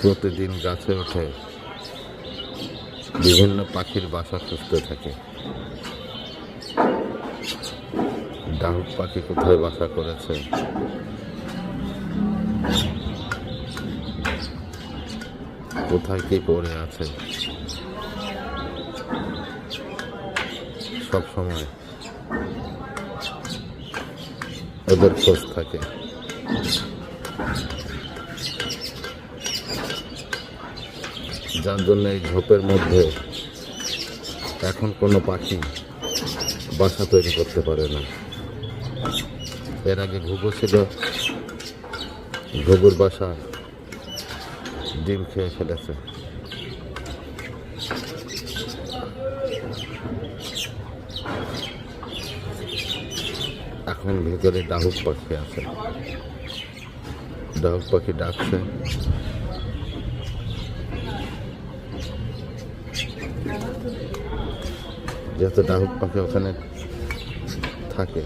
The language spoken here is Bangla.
প্রতিদিন গাছে ওঠে বিভিন্ন পাখির বাসা খুঁজতে থাকে। ডাহুক পাখি কোথায় বাসা করেছে? কোথায় কি পড়ে আছে? সব সময় ওদের খোঁজ থাকে। যার জন্য এই ঝোপের মধ্যে এখন কোনো পাখি বাসা তৈরি করতে পারে না। এর আগে ঘুঘু ছিল, ঘুঘুর বাসা ডিম খেয়ে ফেলেছে। এখন ভেতরে ডাহুক পাখি আছে। ডাহুক পাখি ডাকছে। যেহেতু ডাহুক পাখি ওখানে থাকে।